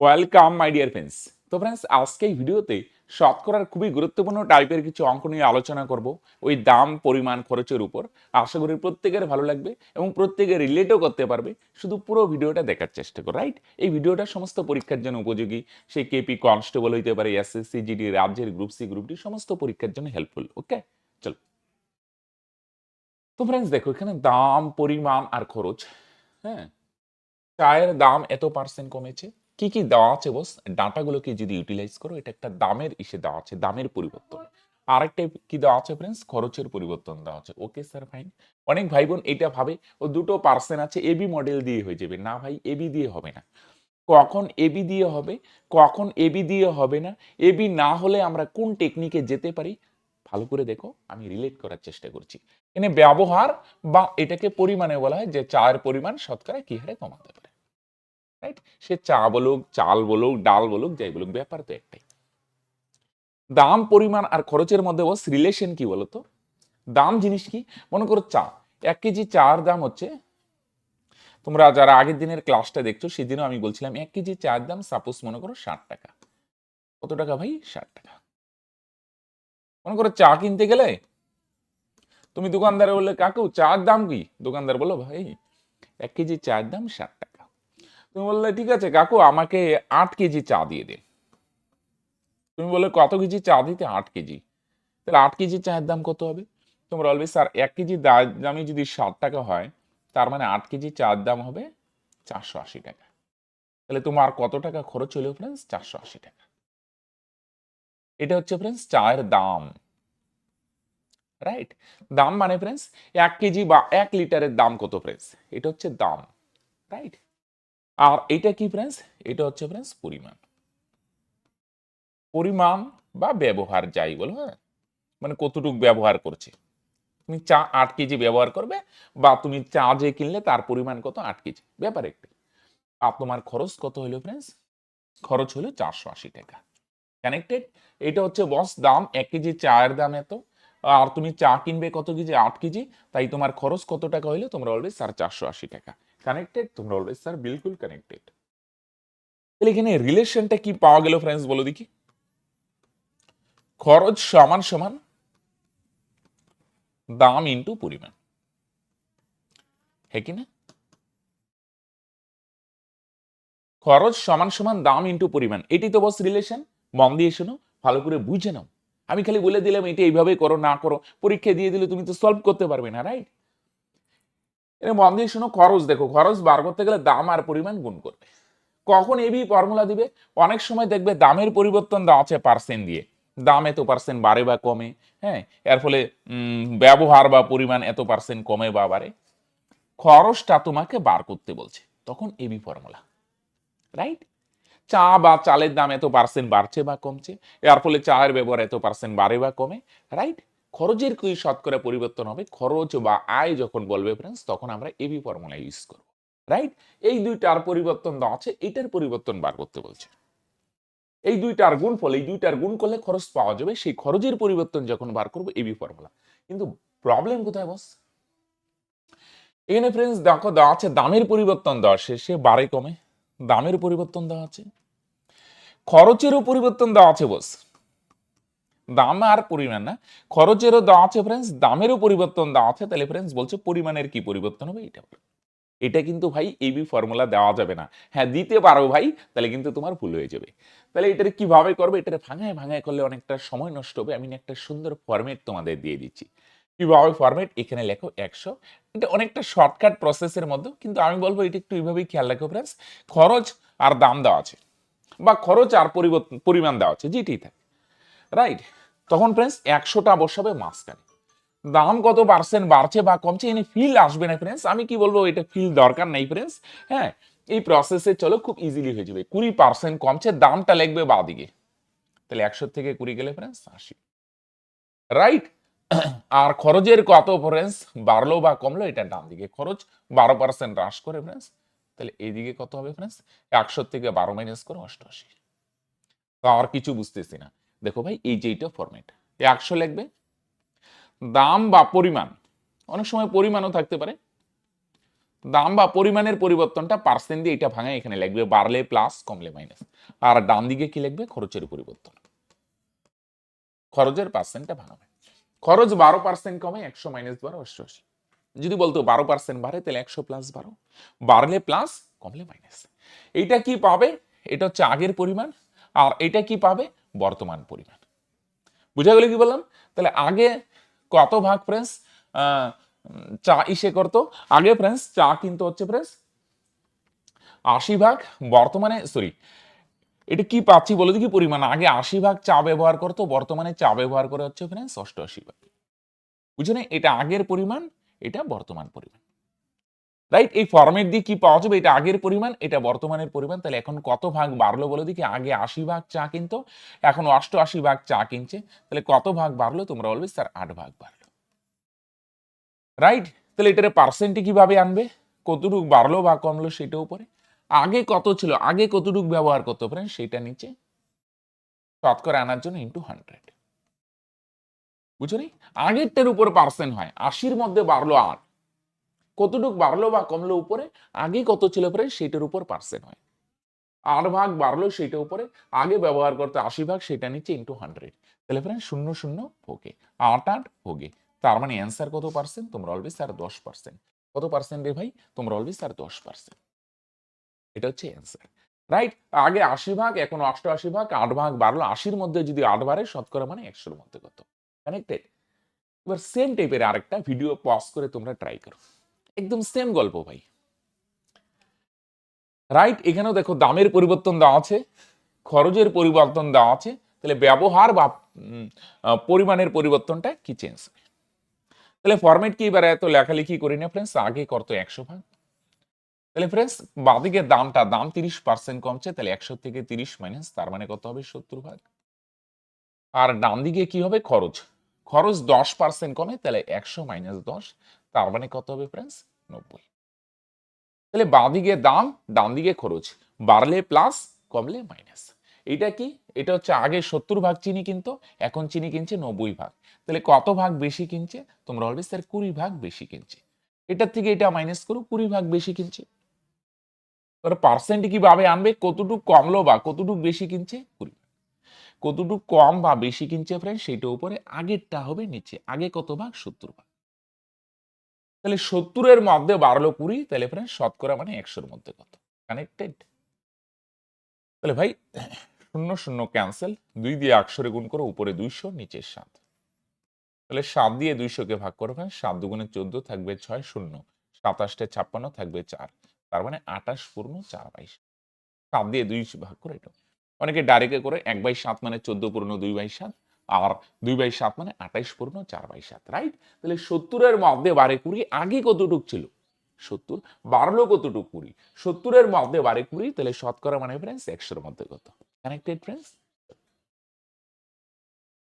Welcome my dear friends তো friends আজকে এই ভিডিওতে শতকরার খুবই গুরুত্বপূর্ণ টাইপের কিছু অঙ্ক নিয়ে আলোচনা করব। ওই দাম, পরিমাণ, খরচের উপর। আশা করি প্রত্যেকের ভালো লাগবে এবং প্রত্যেকে রিলেটও করতে পারবে। শুধু পুরো ভিডিওটা দেখার চেষ্টা করো রাইট এই ভিডিওটা সমস্ত পরীক্ষার জন্য উপযোগী। সেই কেপি কনস্টেবল হইতে পারে এসএসসি জিডি রাজ্যের গ্রুপ সি গ্রুপ ডি সমস্ত পরীক্ষার জন্য হেল্পফুল ওকে চলো। তো ফ্রেন্ডস দেখো, এখানে দাম, পরিমাণ আর খরচ হ্যাঁ? চায়ের দাম এত পার্সেন্ট কমেছে। কি কি দেওয়া আছে বস ডাটাগুলোকে যদি ইউটিলাইজ করো, এটা একটা দামের ইসে দেওয়া আছে, দামের পরিবর্তন। আরেকটা কি দেওয়া আছে ফ্রেন্ডস খরচের পরিবর্তন দেওয়া আছে। ওকে স্যার ফাইন অনেক ভাই বোন এটা ভাবে, ও দুটো পার্সেন্ট আছে এবি মডেল দিয়ে হয়ে যাবে। না ভাই এবি দিয়ে হবে না। কখন এবি দিয়ে হবে, কখন এবি দিয়ে হবে না এবি না হলে আমরা কোন টেকনিকে যেতে পারি? ভালো করে দেখো, আমি রিলেট করার চেষ্টা করছি। এনে ব্যবহার বা এটাকে পরিমাণে বলা হয় যে চায়ের পরিমাণ শতকরা কি হারে কমাতে রাইট সে চা বলুক, চাল বলুক, ডাল বলুক, যাই বলুক, ব্যাপার তো একটাই। দাম, পরিমাণ আর খরচের মধ্যে বস রিলেশন কি বলতো? দাম জিনিস কি? মনে করো চা, এক কেজি চার দাম হচ্ছে, তোমরা যারা আগের দিনের ক্লাসটা দেখছ, সেদিনও আমি বলছিলাম, এক কেজি চার দাম সাপোজ মনে করো ষাট টাকা। কত টাকা ভাই? ষাট টাকা। মনে করো চা কিনতে গেলে, তুমি দোকানদারে বললে, কাকু, চার দাম কি? দোকানদার বলো ভাই, এক কেজি চার দাম ষাট টাকা। তুমি বললে, ঠিক আছে কাকু, আমাকে আট কেজি চা দিয়ে দিন তুমি বললে, কত কেজি চা দিতে? আট কেজি। তাহলে আট কেজি চায়ের দাম কত হবে? তোমরা বলবে স্যার এক কেজি দামে যদি ষাট টাকা হয়, তার মানে আট কেজি চার দাম হবে চারশো আশি টাকা। তাহলে তোমার কত টাকা খরচ হলো ফ্রেন্ডস চারশো আশি টাকা। এটা হচ্ছে ফ্রেন্ডস চায়ের দাম। রাইট দাম মানে ফ্রেন্ডস এক কেজি বা এক লিটারের দাম কত ফ্রেন্ডস এটা হচ্ছে দাম। রাইট আর এটা কি ফ্রেন্ডস এটা হচ্ছে ফ্রেন্ডস পরিমাণ। পরিমাণ বা ব্যবহার যাই বলো হ্যাঁ? মানে কতটুকু ব্যবহার করছে। তুমি চা আট কেজি ব্যবহার করবে বা তুমি চা যে কিনলে তার পরিমাণ কত? আট কেজি। ব্যাপার একটি। আর তোমার খরচ কত হলো ফ্রেন্ডস খরচ হলো চারশো আশি টাকা। কানেক্টেড এটা হচ্ছে বস দাম, এক কেজি চায়ের দাম এত। আর তুমি চা কিনবে কত কেজি? আট কেজি। তাই তোমার খরচ কত টাকা হইল তোমরা বলবে সাড়ে চারশো আশি টাকা। কানেক্টেড তোমরা বলবে স্যার বিলকুল কানেক্টেড তাহলে এখানে রিলেশনটা কি পাওয়া গেল ফ্রেন্ডস বলো দেখি। খরচ সমান সমান, দাম ইন্টু পরিমাণ। হ্যাঁ কি না? খরচ সমান সমান, দাম ইন্টু পরিমাণ। এটি তো বস রিলেশন মন দিয়ে শোনো, ভালো করে বুঝে নাও। আমি খালি বলে দিলাম, এটা এইভাবে করো, না করো, পরীক্ষা দিয়ে দিলে তুমি তো সলভ করতে পারবে না রাইট এর মন দিয়ে শোনো, খরচ দেখো, খরচ বার করতে গেলে দাম আর পরিমাণ গুণ করবে। কখন এবি ফর্মুলা দিবে? অনেক সময় দেখবে দামের পরিবর্তন দেওয়া আছে পার্সেন্ট দিয়ে। দাম এত পার্সেন্ট বাড়ে বা কমে হ্যাঁ? এর ফলে ব্যবহার বা পরিমাণ এত পার্সেন্ট কমে বা বাড়ে। খরচটা তোমাকে বার করতে বলছে। তখন এবি ফর্মুলা রাইট চা বা চালের দাম এত পার্সেন্ট বাড়ছে বা কমছে, এর ফলে চায়ের ব্যবহার এত পার্সেন্ট বাড়ে বা কমে রাইট খরচের কি শতকরা পরিবর্তন হবে? খরচ বা আয় যখন বলবে ফ্রেন্ডস তখন আমরা এবি ফর্মুলা ইউজ করব রাইট এই দুইটার পরিবর্তন দেওয়া আছে, এটার পরিবর্তন বার করতে বলছে। এই দুইটার গুণ ফলে এই দুইটার গুণ করলে খরচ পাওয়া যাবে, সেই খরচের পরিবর্তন যখন বার করব এবি ফর্মুলা কিন্তু প্রবলেম কোথায় বস এখানে ফ্রেন্ডস দেখো দেওয়া আছে দামের পরিবর্তন দেওয়া শেষে বাড়ে কমে দামের পরিবর্তন দেওয়া আছে। খরচেরও পরিবর্তন দেওয়া আছে বস দাম আর পরিমাণ না। খরচেরও দেওয়া আছে ফ্রেন্ডস দামেরও পরিবর্তন দেওয়া আছে। তাহলে ফ্রেন্ডস বলছে পরিমাণের কি পরিবর্তন হবে? এটা এটা কিন্তু ভাই এবি ফর্মুলা দেওয়া যাবে না। হ্যাঁ দিতে পারো ভাই, তাহলে কিন্তু তোমার ভুল হয়ে যাবে। তাহলে এটার কীভাবে করবে? এটার ভাঙায় ভাঙায় করলে অনেকটা সময় নষ্ট হবে। আমি একটা সুন্দর ফরম্যাট তোমাদের দিয়ে দিচ্ছি। কীভাবে ফরম্যাট এখানে লেখো একশো। এটা অনেকটা শর্টকাট প্রসেসের মধ্যে কিন্তু আমি বলব এটা একটু এইভাবেই খেয়াল রাখো ফ্রেন্ডস খরচ আর দাম দেওয়া আছে। বা খরচ আর পরিবর্তন, পরিমাণ দেওয়া আছে। যেটি থাকে। রাইট তখন ফ্রেন্ডস একশোটা বসাবে মাঝখানে। দাম কত পার্সেন্ট বাড়ছে বা কমছে এনে ফিল আসবে না ফ্রেন্ডস আমি কি বলব, এটা ফিল দরকার নেই ফ্রেন্ডস হ্যাঁ এই প্রসেসে চলো, খুব ইজিলি হয়ে যাবে। কুড়ি পার্সেন্ট কমছে, দামটা লিখবে বা দিকে তাহলে একশো থেকে কুড়ি গেলে ফ্রেন্ডস আশি। রাইট আর খরচের কত ফ্রেন্ডস বাড়লো বা কমলো, এটা ডান দিকে। খরচ বারো পার্সেন্ট হ্রাস করে ফ্রেন্ডস তাহলে এইদিকে কত হবে ফ্রেন্ডস একশো থেকে বারো মাইনাস করে, অষ্টআশি। তো আর কিছু বুঝতেছি না। দেখো ভাই, এই যে এইটা ফরম্যাট একশো লিখবে। দাম বা পরিমাণ, অনেক সময় পরিমাণও থাকতে পারে। দাম বা পরিমাণের পরিবর্তনটা পার্সেন্ট দিয়ে এটা ভাঙা এখানে লিখবে, বাড়লে প্লাস কমলে মাইনাস আর ডান দিকে কি লিখবে? খরচের পরিবর্তন। খরচের পার্সেন্টটা ভাঙাবে। খরচ বারো পার্সেন্ট কমে, একশো মাইনাস বারো, অষ্টআশি। যদি বলতো বারো পার্সেন্ট বাড়ে, তাহলে একশো প্লাস বারো। বাড়লে প্লাস কমলে মাইনাস এইটা কি পাবে? এটা হচ্ছে আগের পরিমাণ। আর এটা কি পাবে? বর্তমান পরিমাণ। বুঝা গেল কি বললাম? তাহলে আগে কত ভাগ ফ্রেন্স চা ইসে করতো? আগে ফ্রেন্স চা কিন্তু হচ্ছে ফ্রেন্স আশি ভাগ বর্তমানে সরি এটা কি পাচ্ছি বলে দেখি পরিমাণ। আগে আশি ভাগ চা ব্যবহার করতো, বর্তমানে চা ব্যবহার করে হচ্ছে ফ্রেন্স অষ্টআশি ভাগ। বুঝছ না? এটা আগের পরিমাণ, এটা বর্তমান পরিমাণ। রাইট এই ফর্মেট দিয়ে কি পাওয়া যাবে? এটা আগের পরিমাণ, এটা বর্তমানের পরিমাণ। তাহলে এখন কত ভাগ বাড়লো বলে দেখি? আগে আশি ভাগ চা কিনতো, এখন অষ্টআশি ভাগ চা কিনছে। তাহলে কত ভাগ বাড়লো? তোমরা বলবে স্যার আট ভাগ বাড়লো। রাইট তাহলে এটার পার্সেন্টে কীভাবে আনবে? কতটুক বাড়লো বা কমলো সেটা উপরে? আগে কত ছিল? আগে কতটুক ব্যবহার করতে পারেন? সেটা নিচে শতকরা আনার জন্য ইন্টু হান্ড্রেড বুঝলি? আগেরটার উপর পার্সেন্ট হয়। আশির মধ্যে বাড়লো আট। কতটুক বাড়লো বা কমলো উপরে আগে কত ছিল পরে সেটার উপর পার্সেন্ট হয়। আট ভাগ বাড়লো সেটা উপরে, আগে ব্যবহার করতে আশি ভাগ, সেটা নিচে ইন্টু হান্ড্রেড তাহলে ফ্রেন্ড শূন্য শূন্য ভোগে, আট আট ভোগে। তার মানে অ্যান্সার কত পার্সেন্ট তোমরা অলবে স্যার দশ পার্সেন্ট কত পার্সেন্ট রে ভাই? তোমরা অলবে স্যার দশ পার্সেন্ট এটা হচ্ছে অ্যান্সার রাইট আগে আশি ভাগ, এখন অষ্টআশি ভাগ, আট ভাগ বাড়লো, আশির মধ্যে যদি আট বাড়ে, শতকরা মানে একশোর মধ্যে কত? কানেক্টেড এবার সেম টাইপের আরেকটা ভিডিও পজ করে তোমরা ট্রাই করো। একদম সেম গল্প ভাই। রাইট এখানেও দেখো দামের পরিবর্তন দেওয়া আছে, খরচের পরিবর্তন দেওয়া আছে, তাহলে ব্যবহার বা পরিমাণের পরিবর্তনটা কি চেঞ্জ তাহলে ফরম্যাট কি এবার এত লেখালেখি করি না ফ্রেন্ডস আগে করতো একশো ভাগ। তাহলে ফ্রেন্ডস বাদিকে দামটা, দাম তিরিশ পার্সেন্ট কমছে, তাহলে একশো থেকে তিরিশ মাইনাস তার মানে কত হবে? সত্তর ভাগ। আর ডান দিকে কি হবে? খরচ। খরচ দশ পার্সেন্ট কমে, তাহলে একশো মাইনাস দশ, তার মানে কত হবে ফ্রেন্ডস নব্বই। তাহলে বাঁদিকে দাম ডান দিকে খরচ। বাড়লে প্লাস কমলে মাইনাস এটা কি? এটা হচ্ছে আগে সত্তর ভাগ চিনি কিনতো, এখন চিনি কিনছে নব্বই ভাগ। তাহলে কত ভাগ বেশি কিনছে? তোমরা বলবে, স্যার, কুড়ি ভাগ বেশি কিনছে। এটার থেকে এটা মাইনাস করো কুড়ি ভাগ বেশি কিনছে। এবার পার্সেন্ট কীভাবে আনবে? কতটুকু কমলো বা কতটুকু বেশি কিনছে? কুড়ি কতটুকু কম বা বেশি কিনছে ফ্রেন্ড সেটা উপরে আগেরটা হবে নিচে। আগে কত ভাগ? সত্তর ভাগ। তাহলে সত্তরের মধ্যে বাড়লো কুড়ি, তাহলে ফ্রেন্ড শতকরা মানে একশোর মধ্যে কত? কানেক্টেড তাহলে ভাই, শূন্য শূন্য ক্যান্সেল দুই দিয়ে একশোরে গুণ করো, উপরে দুইশো, নিচে সাত। তাহলে সাত দিয়ে দুইশোকে ভাগ করো ফ্রেন্ড সাত দুগুণে চোদ্দ থাকবে ছয়, শূন্য। সাতাশটে ছাপ্পান্ন থাকবে চার। তার মানে আঠাশ পূর্ণ চার বাইশ। সাত দিয়ে দুই ভাগ করে এটা অনেকে ডাইরেক্টে করে, এক বাই সাত মানে চোদ্দ পূর্ণ দুই বাই সাত। আর দুই বাই সাত মানে আঠাইশ পূর্ণ চার বাই সাত রাইট তাহলে সত্তরের মধ্যে বারে কুড়ি, আগে কতটুক ছিল? সত্তর, বাড়লো কতটুক কুড়ি? সত্তরের মধ্যে বারে কুড়ি, তাহলে শতকরা মানে ফ্রেন্ডস একশোর মধ্যে কত? কানেক্টেড ফ্রেন্ডস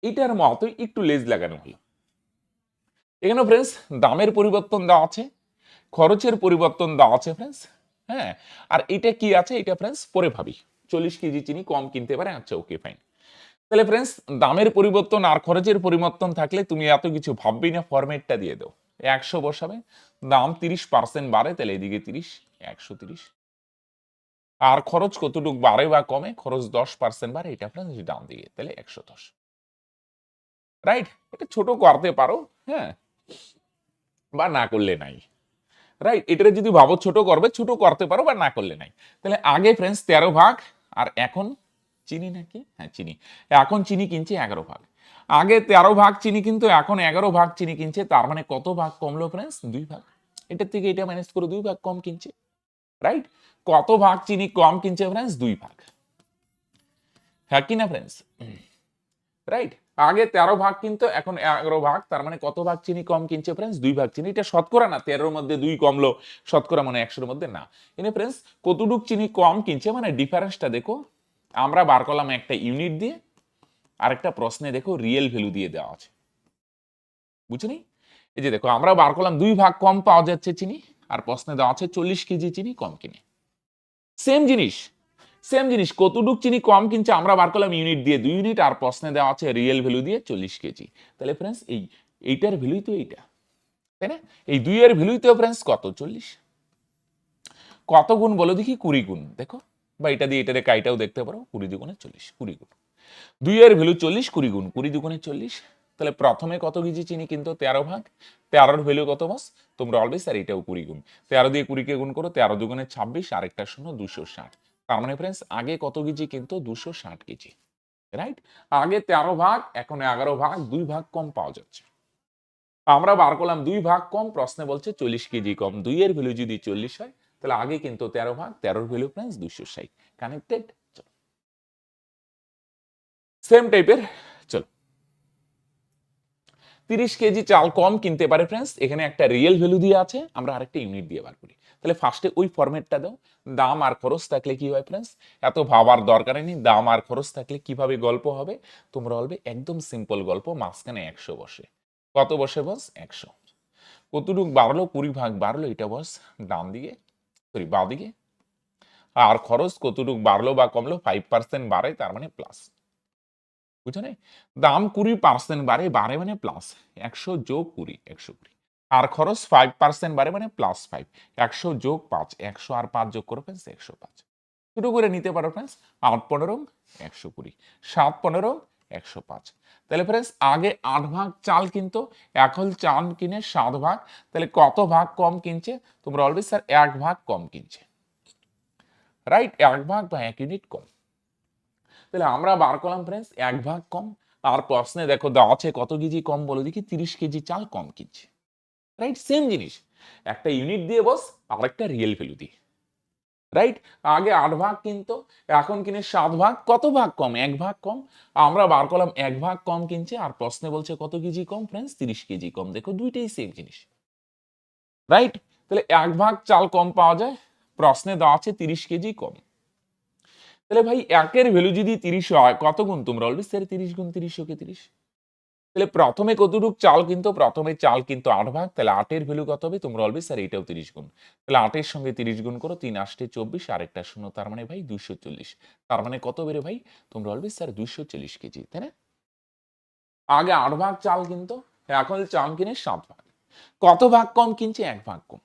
এটার মতো একটু লেজ লাগানো হলো। এখানে ফ্রেন্ডস দামের পরিবর্তন দেওয়া আছে, খরচের পরিবর্তন দেওয়া আছে ফ্রেন্ডস হ্যাঁ? আর এটা কি আছে? এটা ফ্রেন্ডস পরে ভাবি। চল্লিশ কেজি চিনি কম কিনতে পারে আচ্ছা ওকে ফাইন তাহলে ফ্রেন্ডস দামের পরিবর্তন আর খরচের পরিবর্তন থাকলে তুমি এত কিছু ভাববি না ফরম্যাটটা দিয়ে দাও। একশো বসাবে, দাম তিরিশ পার্সেন্ট বাড়ে, তাহলে এদিকে তিরিশ, একশো তিরিশ। আর খরচ কতটুকু বাড়ে বা কমে, খরচ দশ পার্সেন্ট বাড়ে, এটা ফ্রেন্ডস ডান দিকে, তাহলে একশো দশ। রাইট এটা ছোট করতে পারো হ্যাঁ? বা না করলে নাই। রাইট এটা যদি ভাবো ছোট করবে, ছোট করতে পারো বা না করলে নাই। তাহলে আগে ফ্রেন্ডস তেরো ভাগ, আর এখন চিনি নাকি? হ্যাঁ চিনি। এখন চিনি কিনছে এগারো ভাগ। আগে তেরো ভাগ চিনি কিন্তু এখন এগারো ভাগ চিনি কিনছে। তার মানে কত ভাগ কমলো ফ্রেন্ডস দুই ভাগ। এটার থেকে এটা ম্যানেজ করে দুই ভাগ কম কিনছে। রাইট কত ভাগ চিনি কম কিনছে ফ্রেন্ডস দুই ভাগ। হ্যাঁ কি না ফ্রেন্ডস রাইট আগে তেরো ভাগ কিন্তু, এখন এগারো ভাগ। তার মানে কত ভাগ চিনি কম কিনছে ফ্রেন্ডস দুই ভাগ চিনি। এটা শতকরা না, তেরোর মধ্যে দুই কমলো। শতকরা মানে একশোর মধ্যে না। এনে ফ্রেন্ডস কতটুক চিনি কম কিনছে? মানে ডিফারেন্সটা দেখো। আমরা বার করলাম একটা ইউনিট দিয়ে, আরেকটা প্রশ্নে দেখো রিয়েল ভ্যালু দিয়ে দেওয়া আছে। বুঝলি এই যে দেখো, আমরা বার করলাম দুই ভাগ কম পাওয়া যাচ্ছে চিনি, আর প্রশ্নে দেওয়া আছে চল্লিশ কেজি চিনি কম কিনে। সেম জিনিস সেম জিনিস, কতটুক চিনি কম কিনছে আমরা বার করলাম ইউনিট দিয়ে দুই ইউনিট আর প্রশ্নে দেওয়া আছে রিয়েল ভ্যালু দিয়ে চল্লিশ কেজি। তাহলে ফ্রেন্ডস এই এইটার ভ্যালুই তো এইটা, তাই না? এই দুইয়ের ভ্যালুই তো ফ্রেন্ডস কত? চল্লিশ। কত গুণ বলো দেখি? কুড়ি গুণ, দেখো। বা এটা দিয়ে এটারে কাইটাও দেখতে পারো, কুড়ি দুগুণে চল্লিশ, কুড়ি গুণ। দুইয়ের ভ্যালু চল্লিশ, কুড়ি গুণ, কুড়ি দুগুণে চল্লিশ। তাহলে প্রথমে কত কেজি চিনি কিন্তু? তেরো ভাগ। তেরোর ভ্যালু কত বস? তোমরা অলওয়েজ আর এটাও কুড়ি গুণ। তেরো দিয়ে কুড়িকে গুণ করো? তেরো দুগুণে ছাব্বিশ, আরেকটা শূন্য, দুশো ষাট। তার মানে ফ্রেন্ডস আগে কত কেজি কিন্তু? দুশো ষাট কেজি। রাইট আগে তেরো ভাগ, এখন এগারো ভাগ, দুই ভাগ কম পাওয়া যাচ্ছে। আমরা বার করলাম, দুই ভাগ কম, প্রশ্নে বলছে চল্লিশ কেজি কম। দুইয়ের ভ্যালু যদি চল্লিশ হয় তাহলে আগে কিন্তু তেরো ভাগ, তেরোর ভ্যালু ফ্রেন্ডস দুশো ষাট। কানেক্টেড সেম টাইপের চলো। তিরিশ কেজি চাল কম কিনতে পারে ফ্রেন্ডস এখানে একটা রিয়েল ভ্যালু দিয়ে আছে, আমরা আরেকটা ইউনিট দিয়ে বার করি। তাহলে ফার্স্টে ওই ফরম্যাটটা দাও, দাম আর খরচ থাকলে কি হয় ফ্রেন্ডস এত ভাবার দরকার নেই, দাম আর খরচ থাকলে কীভাবে গল্প হবে? তোমরা বলবে, একদম সিম্পল গল্প, মাঝখানে একশো বসে। কত বসে বস? একশো। কতটুক বাড়লো? কুড়ি ভাগ বাড়লো, এটা বস। দাম দিকে সরি বা দিকে? আর খরচ কতটুক বাড়লো বা কমলো? ফাইভ পার্সেন্ট বাড়ে, তার মানে প্লাস বুঝছ না? দাম কুড়ি পার্সেন্ট বাড়ে বাড়ে মানে প্লাস একশো যোগ কুড়ি, একশো কুড়ি। আর খরচ ফাইভ পার্সেন্ট বাড়ে মানে প্লাস ফাইভ একশো যোগ পাঁচ, একশো আর পাঁচ যোগ করে ফ্রেন্ডস একশো পাঁচ। ছোটো করে নিতে পারো ফ্রেন্ডস আট পনেরো, একশো কুড়ি। সাত পনেরো একশো পাঁচ। তাহলে ফ্রেন্ডস আগে আট ভাগ চাল কিনতো, এখন চাল কিনে সাত ভাগ। তাহলে কত ভাগ কম কিনছে? তোমরা অলরেডি স্যার এক ভাগ কম কিনছে। রাইট এক ভাগ বা এক ইউনিট কম। তাহলে আমরা বার করলাম ফ্রেন্ডস এক ভাগ কম। আর প্রশ্নে দেখো, দেওয়া আছে কত কেজি কম বলো দেখি, তিরিশ কেজি চাল কম কিনছে। রাইট সেম জিনিস। একটা ইউনিট দিয়ে বস, আরেকটা রিয়েল ভ্যালু দিয়ে। রাইট আগে আট ভাগ কিনতো, এখন কিনে সাত ভাগ, কত ভাগ কম? এক ভাগ কম। আমরা বার করলাম, এক ভাগ কম কিনছে, আর প্রশ্নে বলছে কত কেজি কম? ফ্রেন্ডস তিরিশ কেজি কম। দেখো দুইটাই সেম জিনিস। রাইট তাহলে এক ভাগ চাল কম পাওয়া যায়, প্রশ্নে দেওয়া আছে তিরিশ কেজি কম। তাহলে ভাই, একের ভ্যালু যদি তিরিশ হয়, কত গুণ তোমরা? বলবে স্যার তিরিশ গুণ তিরিশ, ওকে তিরিশ। তাহলে প্রথমে কতটুক চাল কিন্তু, প্রথমে চাল কিন্তু আট ভাগ, তাহলে আটের ভ্যালু কত হবে? তোমরা বলবে স্যার এটাও তিরিশ গুণ। তাহলে আটের সঙ্গে তিরিশ গুণ করো, তিন আষ্টে চব্বিশ, আরেকটা শূন্য, তার মানে ভাই দুইশো চল্লিশ। তার মানে কত বেড়ে ভাই? তোমরা বলবে স্যার দুইশো চল্লিশ কেজি, তাই না? আগে আট ভাগ চাল কিন্তু, এখন চাল কিনে সাত ভাগ। কত ভাগ কম কিনছে? এক ভাগ কম।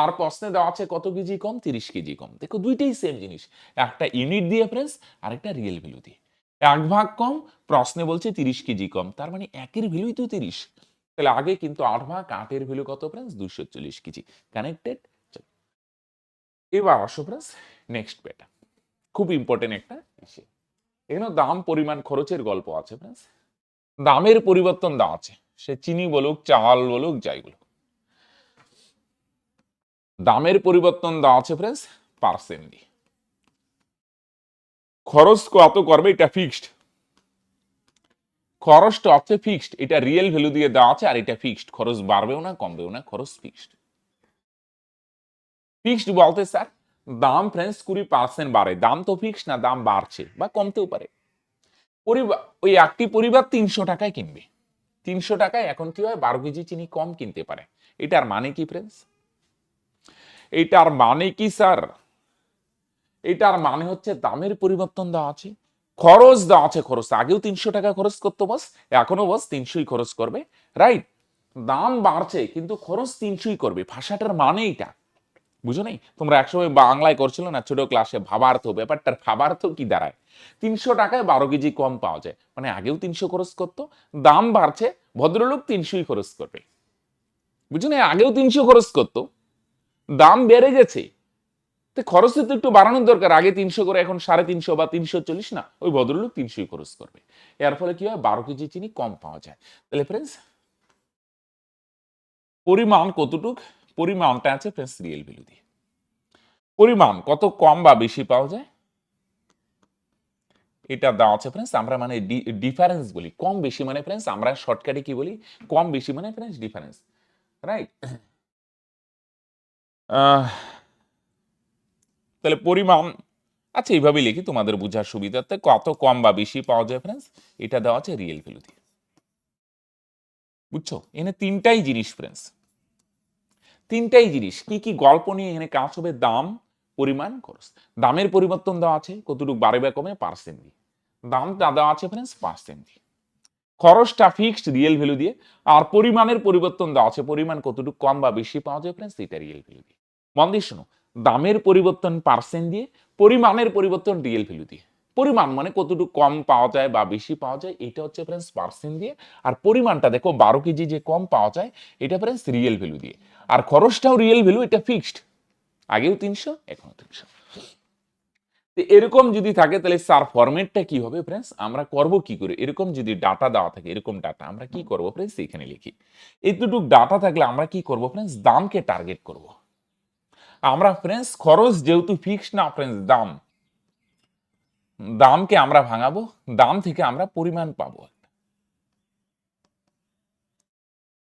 আর প্রশ্নে দেওয়া আছে কত কেজি কম? তিরিশ কেজি কম। দেখো দুইটাই সেম জিনিস। একটা ইউনিট দিয়ে ফ্রেন্ডস আর একটা রিয়েল ভ্যালু দিয়ে। এক ভাগ কম, প্রশ্নে বলছে তিরিশ কেজি কম। তার মানে একের ভ্যালুই তো তিরিশ। তাহলে আগে কিন্তু আট ভাগ, আটের ভ্যালু কত ফ্রেন্ডস দুইশো চল্লিশ কেজি কানেক্টেড এবার আসো ফ্রেন্ডস নেক্সট পেটা খুব ইম্পর্টেন্ট একটা বিষয় এখানে দাম, পরিমাণ, খরচের গল্প আছে ফ্রেন্ডস দামের পরিবর্তন দেওয়া আছে। সে চিনি বলুক, চাল বলুক, যাই বলুক। দামের পরিবর্তন দেওয়া আছে ফ্রেন্ডস পার্সেন্ট দিয়ে খরচ কত করবে এটা ফিক্সড খরচটা হচ্ছে ফিক্সড এটা রিয়েল ভ্যালু দিয়ে দেওয়া আছে আর এটা ফিক্সড খরচ বাড়বেও না, কমবেও না, খরচ ফিক্সড ফিক্সড বলতে স্যার, দাম ফ্রেন্ডস কুড়ি পার্সেন্ট বাড়ে। দাম তো ফিক্সড না, দাম বাড়ছে বা কমতেও পারে। পরিবার ওই একটি পরিবার তিনশো টাকায় কিনবে। তিনশো টাকায় এখন কি হয়? বারো কেজি চিনি কম কিনতে পারে। এটার মানে কি ফ্রেন্ডস এটার মানে কি স্যার? এটার মানে হচ্ছে দামের পরিবর্তন দেওয়া আছে, খরচ দেওয়া আছে খরচ আগেও তিনশো টাকা খরচ করতো বস এখনও বস তিনশোই খরচ করবে রাইট দাম বাড়ছে, কিন্তু খরচ তিনশোই করবে। ভাষাটার মানে এটা বুঝো নাই? তোমরা একসময় বাংলায় করছিল না, ছোট ক্লাসে ভাবার্থ, ব্যাপারটার ভাবার্থ কি দাঁড়ায়? তিনশো টাকায় বারো কেজি কম পাওয়া যায়। মানে আগেও তিনশো খরচ করতো, দাম বাড়ছে, ভদ্রলোক তিনশোই খরচ করবে। বুঝো না আগেও তিনশো খরচ করতো, দাম বেড়ে গেছে। তো খরচ তো একটু বাড়ানোর দরকার। আগে তিনশো করে, এখন সাড়ে তিনশো বা তিনশো চল্লিশ না, ওই ভদ্রলোক তিনশোই খরচ করবে। এর ফলে কি হয়? বারো কেজি চিনি কম পাওয়া যায়। তাহলে ফ্রেন্ডস পরিমাণ কতটুক? পরিমাণটা আছে ফ্রেন্ডস রিয়েল ভ্যালু দিয়ে। পরিমাণ কত কম বা বেশি পাওয়া যায়? এটা দেওয়া আছে ফ্রেন্ডস আমরা মানে ডিফারেন্স বলি। কম বেশি মানে ফ্রেন্ডস আমরা শর্টকাটে কি বলি? কম বেশি মানে ফ্রেন্ডস ডিফারেন্স রাইট তাহলে পরিমাণ আচ্ছা এইভাবেই লিখি, তোমাদের বোঝার সুবিধার্থে কত কম বা বেশি পাওয়া যায় ফ্রেন্ডস এটা দেওয়া আছে রিয়েল ভ্যালু দিয়ে। বুঝছ? এখানে তিনটাই জিনিস ফ্রেন্ডস তিনটাই জিনিস। কি কি গল্প নিয়ে এখানে কাজ হবে? দাম, পরিমাণ, খরচ। দামের পরিবর্তন দেওয়া আছে, কতটুকু বাড়ে বা কমে পার্সেন্ট দিয়ে। দামটা দেওয়া আছে ফ্রেন্ডস পার্সেন্ট দিয়ে। খরচটা ফিক্সড রিয়েল ভ্যালু দিয়ে। আর পরিমাণের পরিবর্তন দেওয়া আছে, পরিমাণ কতটুকু কম বা বেশি পাওয়া যায় ফ্রেন্ডস এটা রিয়েল ভ্যালু দিয়ে। মন দিয়ে শোনো। দামের পরিবর্তন পার্সেন্ট দিয়ে, পরিমাণের পরিবর্তন রিয়েল ভ্যালু দিয়ে। পরিমাণ মানে কতটুকু কম পাওয়া যায় বা বেশি পাওয়া যায়, এটা হচ্ছে ফ্রেন্ডস পার্সেন্ট দিয়ে। আর পরিমাণটা দেখো, বারো কেজি যে কম পাওয়া যায়, এটা ফ্রেন্ডস রিয়েল ভ্যালু দিয়ে। আর খরচটাও রিয়েল ভ্যালু এটা ফিক্সড আগেও তিনশো, এখনও তিনশো। এরকম যদি থাকে, তাহলে স্যার ফরম্যাটটা কি হবে ফ্রেন্ডস আমরা করব কি করে? এরকম যদি ডাটা দেওয়া থাকে, এরকম ডাটা আমরা কি করব ফ্রেন্ডস এখানে লিখি। এতটুক ডাটা থাকলে আমরা কি করব ফ্রেন্ডস দামকে টার্গেট করব। আমরা ফ্রেন্ডস খরচ যেহেতু ফিক্সড না ফ্রেন্ডস দাম। দামকে আমরা ভাঙাবো, দাম থেকে আমরা পরিমাণ পাবো।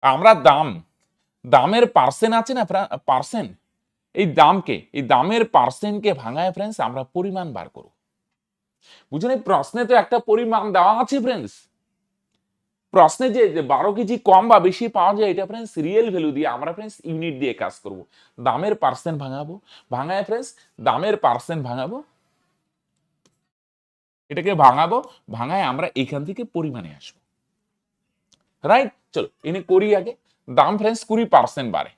আমরা দাম, দামের পার্সেন্ট আছে না পার্সেন্ট এই দামকে, এই দামের পার্সেন্টকে ভাঙায় ফ্রেন্ডস আমরা পরিমাণ বার করব। বুঝলেন? প্রশ্নে তো একটা পরিমাণ দেওয়া আছে ফ্রেন্ডস প্রশ্নে যে বারো কেজি কম বা বেশি পাওয়া যায়, এটা ফ্রেন্ডস রিয়েল ভ্যালু দিয়ে আমরা ফ্রেন্ডস ইউনিট দিয়ে কাজ করব। দামের পার্সেন্ট ভাঙাবো। ভাঙায় ফ্রেন্ডস দামের পার্সেন্ট ভাঙাবো। এটাকে ভাঙাবো, ভাঙায় আমরা এখান থেকে পরিমাণে আসব। রাইট চলো, এনে করি আগে। দাম ফ্রেন্ডস কুড়ি পার্সেন্ট বাড়ে।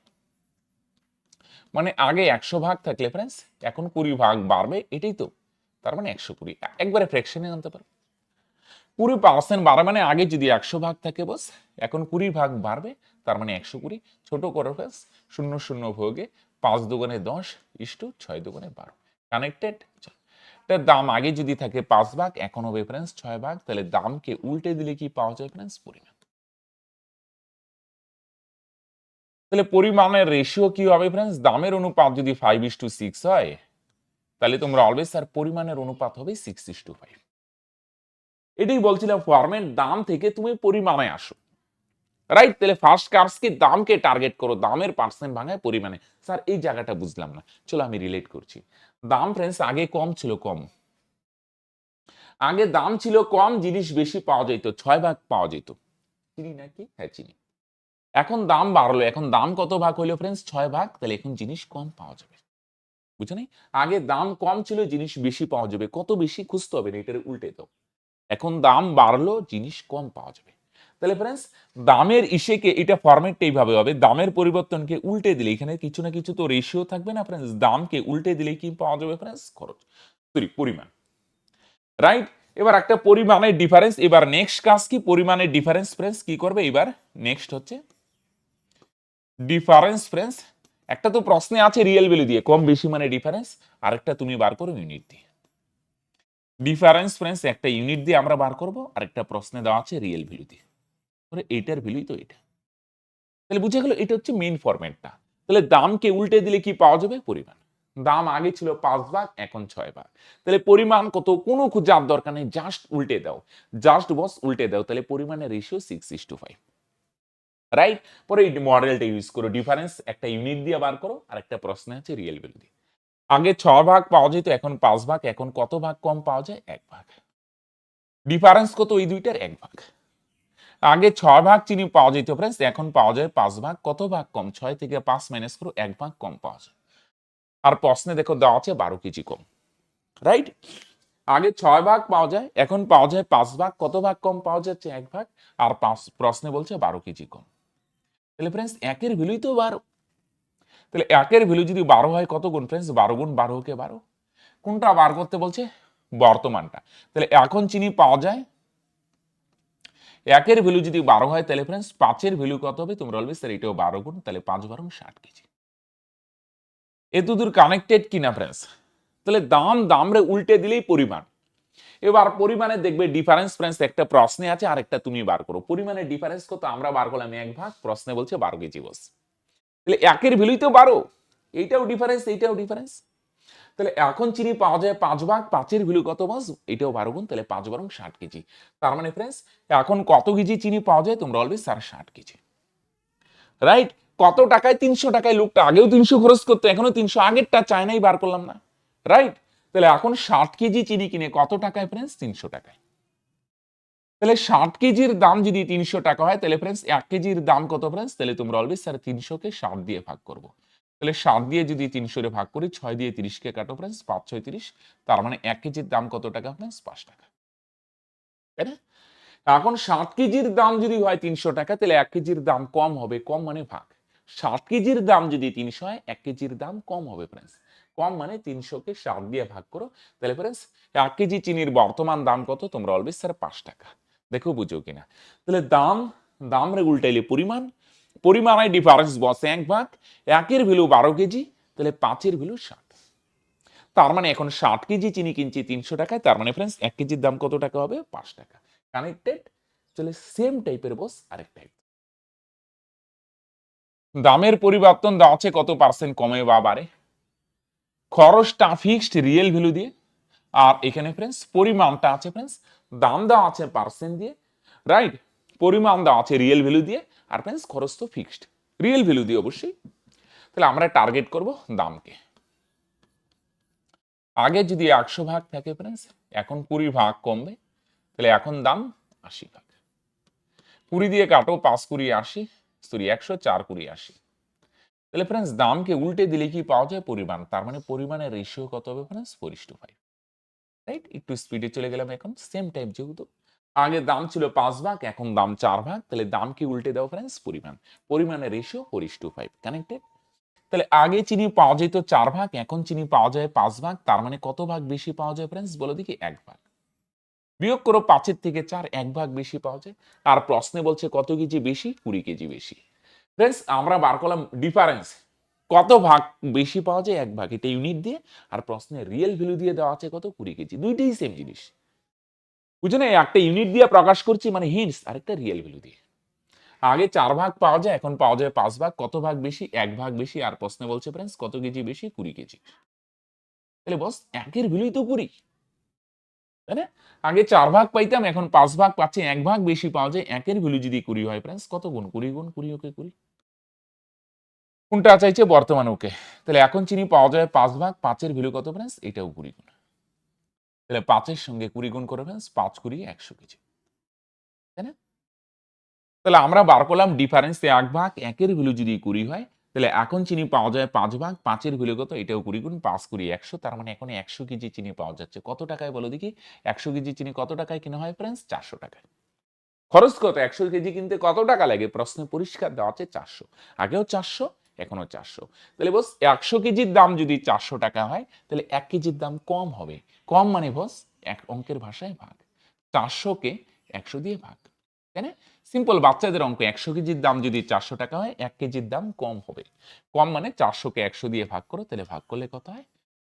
মানে আগে একশো ভাগ থাকলে ফ্রেন্ডস এখন কুড়ি ভাগ বাড়বে, এটাই তো। তার মানে একশো কুড়ি। একবারে ফ্র্যাকশনে আনতে পারো। কুড়ি পার্সেন্ট বাড়ে মানে আগে যদি একশো ভাগ থাকে বস, এখন কুড়ি ভাগ বাড়বে, তার মানে একশো কুড়ি, ছোট করো ফ্রেন্ডস শূন্য শূন্য ভোগে পাঁচ দোকানে দশ ইস্টু ছয় দোকানে বারো। কানেক্টেড এটার দাম আগে যদি থাকে পাঁচ ভাগ, এখন হবে ফ্রেন্ডস ছয় ভাগ, তাহলে দামকে উল্টে দিলে কি পাওয়া যায় ফ্রেন্ডস পরিমাণ। তাহলে পরিমাণের রেশিও কি হবে ফ্রেন্ডস দামের অনুপাত যদি ফাইভ ইস টু সিক্স হয়, তাহলে তোমরা অলওয়েজ স্যার পরিমাণের অনুপাত হবে সিক্স ইস টু ফাইভ এটাই বলছিলাম ফরম্যাট দাম থেকে তুমি পরিমাণে আসো। রাইট তাহলে ফার্স্ট কার্সকে দামকে টার্গেট করো, দামের পার্সেন্ট ভাঙায় পরিমাণে। স্যার এই জায়গাটা বুঝলাম না। চলো আমি রিলেট করছি। দাম ফ্রেন্ডস আগে কম ছিল কম। আগে দাম ছিল কম, জিনিস বেশি পাওয়া যেত, ছয় ভাগ পাওয়া যেত। চিনি নাকি? হ্যাঁ চিনি। এখন দাম বাড়লো, এখন দাম কত ভাগ হইল ফ্রেন্ডস ছয় ভাগ, তাহলে এখন জিনিস কম পাওয়া যাবে। বুঝছ নাই আগে দাম কম ছিল, জিনিস বেশি পাওয়া যাবে। কত বেশি খুঁজতে হবে না, এটার উল্টে দাও এখন দাম বাড়লো, জিনিস কম পাওয়া যাবে। তাহলে ফ্রেন্ডস দামের ইসেকে এটা ফরম্যাটটা এইভাবে হবে। দামের পরিবর্তনকে উল্টে দিলে, এখানে কিছু না কিছু তো রেশিও থাকবে না ফ্রেন্ডস দামকে উল্টে দিলে কি পাওয়া যাবে ফ্রেন্ডস খরচ। সরি পরিমাণ। রাইট এবার একটা পরিমাণের ডিফারেন্স এবার নেক্সট কাজ কি? পরিমাণের ডিফারেন্স ফ্রেন্ডস কি করবে? এবার নেক্সট হচ্ছে ডিফারেন্স ফ্রেন্ডস একটা তো প্রশ্নে আছে রিয়েল ভ্যালু দিয়ে, কম বেশি মানে ডিফারেন্স আরেকটা তুমি বার করো ইউনিট দিয়ে। ডিফারেন্স ফ্রেন্স একটা ইউনিট দিয়ে আমরা বার করব, আরেকটা প্রশ্নে দেওয়া আছে রিয়েল ভ্যালু দিয়ে। এটার ভ্যালুই তো এটা। তাহলে বুঝে গেল, এটা হচ্ছে মেইন ফরম্যাটটা তাহলে দামকে উল্টে দিলে কি পাওয়া যাবে? পরিমাণ। দাম আগে ছিল পাঁচ ভাগ, এখন ছয় ভাগ। তাহলে পরিমাণ কত? কোনো খোঁজার দরকার নেই জাস্ট উল্টে দাও। জাস্ট বস উল্টে দাও। তাহলে পরিমাণের ratio six is to five right পরে এই মডেলটা ইউজ করো। ডিফারেন্স একটা ইউনিট দিয়ে বার করো আর একটা প্রশ্ন আছে রিয়েল ভ্যালু দিয়ে। আগে ছ ভাগ পাওয়া যেত, এখন পাঁচ ভাগ, এখন কত ভাগ কম পাওয়া যায়? এক ভাগ। ডিফারেন্স কত? এই দুইটার এক ভাগ। আগে ছয় ভাগ চিনি পাওয়া যেত ফ্রেন্ডস এখন পাওয়া যায় পাঁচ ভাগ। কত ভাগ কম? ছয় থেকে পাঁচ মাইনাস করো এক ভাগ কম পাওয়া যায়। আর প্রশ্নে দেখো দেওয়া আছে বারো কেজি কম রাইট আগে ছয় ভাগ পাওয়া যায়, এখন পাওয়া যায় পাঁচ ভাগ। কত ভাগ কম পাওয়া যাচ্ছে? এক ভাগ। আর পাঁচ, প্রশ্নে বলছে বারো কেজি কম। তাহলে ফ্রেন্ডস একের ভ্যালুই তো বারো। তাহলে একের ভ্যালু যদি বারো হয়, কত গুণ ফ্রেন্ডস বারো গুণ বারো কে বারো? কোনটা বার করতে বলছে? বর্তমানটা। তাহলে এখন চিনি পাওয়া যায়? একের ভ্যালু যদি বারো হয়, তাহলে ফ্রেন্ডস পাঁচের ভ্যালু কত হবে? তোমরা বলবে স্যার এটাও বারো গুণ, তাহলে পাঁচ বারো ষাট কেজি। এত দূর কানেক্টেড কিনা ফ্রেন্ডস তাহলে দাম দামরে উল্টে দিলেই পরিমাণ। এবার পরিমাণে দেখবে ডিফারেন্স ফ্রেন্ডস একটা প্রশ্নে আছে আর একটা তুমি বার করো। পরিমাণের ডিফারেন্স কত? আমরা বার করলাম এক ভাগ, প্রশ্নে বলছে বারো কেজি বস। তাহলে একের ভ্যালুই তো বারো। এইটাও ডিফারেন্স এইটাও ডিফারেন্স তাহলে এখন চিনি পাওয়া যায় পাঁচ ভাগ, পাঁচের ভ্যালু কত বাস এটাও বারো গুণ, তাহলে পাঁচ বারং ষাট কেজি। তার মানে ফ্রেন্ডস এখন কত কেজি চিনি পাওয়া যায়? তোমরা বলবে স্যার ষাট কেজি। রাইট কত টাকায় তিনশো টাকায়? লোকটা আগেও তিনশো খরচ করতো এখনও তিনশো। আগেরটা চায়নাই বার করলাম না। রাইট তাহলে এখন ষাট কেজি চিনি কিনে কত টাকায় ফ্রেন্ডস তিনশো টাকায়। তাহলে ষাট কেজির দাম যদি তিনশো টাকা হয়, তাহলে ফ্রেন্ডস এক কেজির দাম কত ফ্রেন্ডস তাহলে তোমরা অলবে স্যার তিনশোকে ষাট দিয়ে ভাগ করব। তাহলে সাত দিয়ে যদি তিনশোরে ভাগ করি, ছয় দিয়ে তিরিশকে কাটো ফ্রেন্ডস পাঁচ, ছয়, তিরিশ, তার মানে এক কেজির দাম কত টাকা ফ্রেন্ডস পাঁচ টাকা। তাই না? এখন ষাট কেজির দাম যদি হয় তিনশো টাকা, তাহলে এক কেজির দাম কম হবে, কম মানে ভাগ। ষাট কেজির দাম যদি তিনশো হয়, এক কেজির দাম কম হবে ফ্রেন্ডস কম মানে তিনশোকে সাত দিয়ে ভাগ করো। তাহলে ফ্রেন্ডস এক কেজি চিনির বর্তমান দাম কত? তোমরা অলবেজ স্যার পাঁচ টাকা। দেখো বুঝো কিনা তাহলে দাম দাম রে উল্টাইলে পরিমাণ পরিমাণে ডিফারেন্স বসে এক ভাগ একের ভ্যালু বারো কেজি তাহলে পাঁচের ভ্যালু ষাট তার মানে এখন ষাট কেজি চিনি কিনছি তিনশো টাকায় তার মানে ফ্রেন্ডস এক কেজির দাম কত টাকা হবে পাঁচ টাকা কানেক্টেড চলে সেম টাইপের বস আরেক টাইপ দামের পরিবর্তন আছে কত পার্সেন্ট কমে বা বাড়ে খরচটা ফিক্সড রিয়েল ভ্যালু দিয়ে আর এখানে ফ্রেন্ডস পরিমাণটা আছে ফ্রেন্ডস দাম দেওয়া আছে পার্সেন্ট দিয়ে রাইট পরিমাণ দেওয়া আছে রিয়েল ভ্যালু দিয়ে, আর ফ্রেন্ডস খরচ তো ফিক্সড রিয়েল ভ্যালু দিয়ে অবশ্যই। তাহলে আমরা টার্গেট করব দামকে। আগে যদি একশো ভাগ থাকে ফ্রেন্ডস এখন কুড়ি ভাগ কমবে, তাহলে এখন দাম আশি ভাগ। কুড়ি দিয়ে কাটো, পাঁচ কুড়ি আশি সরি একশো চার কুড়ি আশি। তাহলে ফ্রেন্ডস দামকে উল্টে দিলে কি পাওয়া যায়? পরিমাণ। তার মানে পরিমাণের রেশিও কত হবে friends four is to five right একটু স্পিডে চলে গেলাম এখন সেম টাইপ যেহেতু। আগে দাম ছিল পাঁচ ভাগ, এখন দাম চার ভাগ, তাহলে দামকে উল্টে দেওয়া ফ্রেন্ডস পরিমাণ। পরিমাণের ratio four to five connected তাহলে আগে চিনি পাওয়া যেত চার ভাগ, এখন চিনি পাওয়া যায় পাঁচ ভাগ, তার মানে কত ভাগ বেশি পাওয়া যায় ফ্রেন্ডস বলে দেখি, এক ভাগ। বিয়োগ করো পাঁচের থেকে চার, এক ভাগ বেশি পাওয়া যায়। আর প্রশ্নে বলছে কত কেজি বেশি? কুড়ি কেজি বেশি। ফ্রেন্ডস আমরা বার করলাম ডিফারেন্স কত ভাগ বেশি পাওয়া যায়? এক ভাগ। এটা ইউনিট দিয়ে আর প্রশ্নে রিয়েল ভ্যালু দিয়ে দেওয়া আছে কত? কুড়ি কেজি। দুইটাই সেম জিনিস। বুঝছ না একটা ইউনিট দিয়ে প্রকাশ করছি মানে হিন্টস আরেকটা রিয়েল ভ্যালু দিয়ে। আগে চার ভাগ পাওয়া যায়, এখন পাওয়া যায় পাঁচ ভাগ। কত ভাগ বেশি? এক ভাগ বেশি। আর প্রশ্নে বলছে ফ্রেন্ডস কত কেজি বেশি? কুড়ি কেজি। তাহলে বস একের ভ্যালুই তো কুড়ি। তাই না? আগে চার ভাগ পাইতাম, এখন পাঁচ ভাগ পাচ্ছি। এক ভাগ বেশি পাওয়া যায়, একের ভ্যালু যদি কুড়ি হয় ফ্রেন্ডস কত গুণ? কুড়ি গুণ? কুড়ি ওকে কুড়ি। কোনটা চাইছে বর্তমান ওকে? তাহলে এখন চিনি পাওয়া যায় পাঁচ ভাগ, পাঁচের ভ্যালু কত ফ্রেন্ডস এটাও কুড়ি গুণ। তাহলে পাঁচের সঙ্গে কুড়ি গুণ করে ফ্রেন্ডস পাঁচ কুড়ি একশো কেজি। তাই না? তাহলে আমরা বার করলাম ডিফারেন্স এক ভাগ, একের ভ্যালু যদি কুড়ি হয়, তাহলে এখন চিনি পাওয়া যায় পাঁচ ভাগ, পাঁচের ভ্যালু কত? এটাও কুড়ি গুণ, পাঁচ কুড়ি একশো। তার মানে এখন একশো কেজি চিনি পাওয়া যাচ্ছে। কত টাকায় বলো দেখি? একশো কেজি চিনি কত টাকায় কিনা হয় ফ্রেন্ডস চারশো টাকায়। খরচ কত? একশো কেজি কিনতে কত টাকা লাগে? প্রশ্নে পরিষ্কার দেওয়া আছে চারশো। আগেও চারশো এখনও চারশো। তাহলে বস একশো কেজির দাম যদি চারশো টাকা হয়, তাহলে এক কেজির দাম কম হবে। কম মানে বস এক অঙ্কের ভাষায় ভাগ। চারশোকে একশো দিয়ে ভাগ। তাই না? সিম্পল বাচ্চাদের অঙ্ক, একশো কেজির দাম যদি চারশো টাকা হয়, এক কেজির দাম কম হবে। কম মানে চারশোকে একশো দিয়ে ভাগ করো, তাহলে ভাগ করলে কত হয়?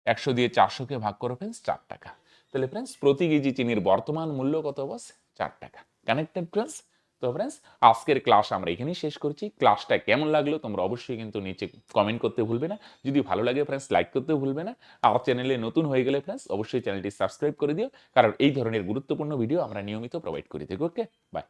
একশো দিয়ে চারশোকে ভাগ করো ফ্রেন্ডস চার টাকা। তাহলে ফ্রেন্ডস প্রতি কেজি চিনির বর্তমান মূল্য কত বস চার টাকা। কানেক্টেড ফ্রেন্ডস তো ফ্রেন্ডস আজকের ক্লাস আমরা এখানেই শেষ করছি। ক্লাসটা কেমন লাগল তোমরা অবশ্যই কিন্তু নিচে কমেন্ট করতে ভুলবে না। যদি ভালো লাগে ফ্রেন্ডস লাইক করতে ভুলবে না। আর চ্যানেলে নতুন হয়ে গেলে ফ্রেন্ডস অবশ্যই চ্যানেলটি সাবস্ক্রাইব করে দিও। কারণ এই ধরনের গুরুত্বপূর্ণ ভিডিও আমরা নিয়মিত প্রোভাইড করে থাকি ওকে বাই